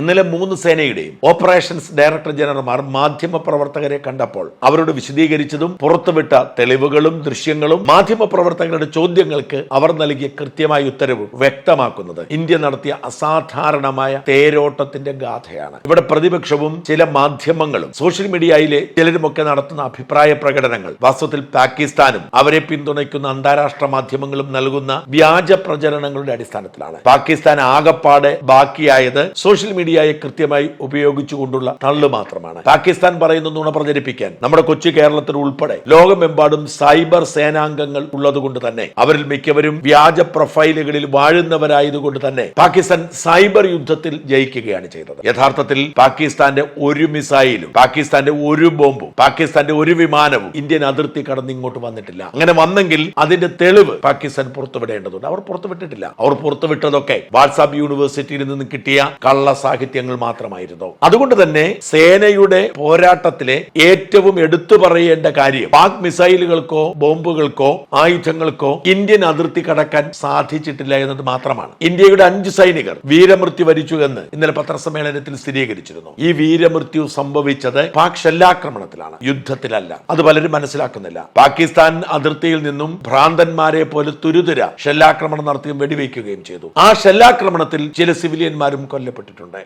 ഇന്നലെ മൂന്ന് സേനയുടെയും operations director ജനറൽമാർ മാധ്യമ പ്രവർത്തകരെ കണ്ടപ്പോൾ അവരോട് വിശദീകരിച്ചതും പുറത്തുവിട്ട തെളിവുകളും ദൃശ്യങ്ങളും മാധ്യമ പ്രവർത്തകരുടെ ചോദ്യങ്ങൾക്ക് അവർ നൽകിയ കൃത്യമായ ഉത്തരവ് വ്യക്തമാക്കുന്നത് ഇന്ത്യ നടത്തിയ അസാധാരണമായ തേരോട്ടത്തിന്റെ ഗാഥയാണ്. ഇവിടെ പ്രതിപക്ഷവും ചില മാധ്യമങ്ങളും സോഷ്യൽ മീഡിയയിലെ ചിലരുമൊക്കെ നടത്തുന്ന അഭിപ്രായ പ്രകടനങ്ങൾ വാസ്തവത്തിൽ പാകിസ്ഥാനും അവരെ പിന്തുണയ്ക്കുന്ന അന്താരാഷ്ട്ര മാധ്യമങ്ങളും നൽകുന്ന വ്യാജ പ്രചരണങ്ങളുടെ അടിസ്ഥാനത്തിലാണ്. പാകിസ്ഥാൻ ആകപ്പാടെ ബാക്കിയായത് സോഷ്യൽ മീഡിയയെ കൃത്യമായി ഉപയോഗിച്ചുകൊണ്ടുള്ള തള്ളു മാത്രമാണ്. പാകിസ്ഥാൻ പറയുന്ന നുണ പ്രചരിപ്പിക്കാൻ നമ്മുടെ കൊച്ചു കേരളത്തിൽ ഉൾപ്പെടെ ലോകമെമ്പാടും സൈബർ സേനാംഗങ്ങൾ ഉള്ളതുകൊണ്ട് തന്നെ അവരിൽ മിക്കവരും വ്യാജ പ്രൊഫൈലുകളിൽ വാഴുന്നവരായതുകൊണ്ട് തന്നെ പാകിസ്ഥാൻ സൈബർ യുദ്ധത്തിൽ ജയിക്കുകയാണ് ചെയ്തത്. യഥാർത്ഥത്തിൽ പാകിസ്ഥാന്റെ ഒരു മിസൈലും പാകിസ്ഥാന്റെ ഒരു ബോംബും പാകിസ്ഥാന്റെ ഒരു വിമാനവും ഇന്ത്യൻ അതിർത്തി കടന്ന് ഇങ്ങോട്ട് വന്നിട്ടില്ല. അങ്ങനെ വന്നെങ്കിൽ അതിന്റെ തെളിവ് പാകിസ്ഥാൻ പുറത്തുവിടേണ്ടതുണ്ട്. അവർ പുറത്തുവിട്ടിട്ടില്ല. അവർ പുറത്തുവിട്ടതൊക്കെ വാട്സാപ്പ് യൂണിവേഴ്സിറ്റിയിൽ നിന്ന് കിട്ടിയ കള്ള സാഹിത്യങ്ങൾ മാത്രമായിരുന്നു. അതുകൊണ്ട് തന്നെ സേനയുടെ പോരാട്ടത്തിലെ ഏറ്റവും എടുത്തു പറയേണ്ട കാര്യം പാക് മിസൈലുകൾക്കോ ബോംബുകൾക്കോ ആയുധങ്ങൾക്കോ ഇന്ത്യൻ അതിർത്തി കടക്കാൻ സാധിച്ചിട്ടില്ല എന്നത് മാത്രമാണ്. ഇന്ത്യയുടെ അഞ്ച് സൈനികർ വീരമൃത്യു വരിച്ചു എന്ന് ഇന്നലെ പത്രസമ്മേളനത്തിൽ സ്ഥിരീകരിച്ചിരുന്നു. ഈ വീരമൃത്യു സംഭവിച്ചത് പാക് ഷെല്ലാക്രമണത്തിലാണ് യുദ്ധത്തിലല്ല. അത് പലരും മനസ്സിലാക്കുന്നില്ല. പാകിസ്ഥാൻ അതിർത്തിയിൽ നിന്നും ഭ്രാന്തന്മാരെ പോലെ തുരുതുര ഷെല്ലാക്രമണം നടത്തുകയും വെടിവെക്കുകയും ചെയ്തു. ആ ഷെല്ലാക്രമണത്തിൽ ചില സിവിലിയന്മാരും കൊല്ലപ്പെട്ടിട്ടുണ്ട്.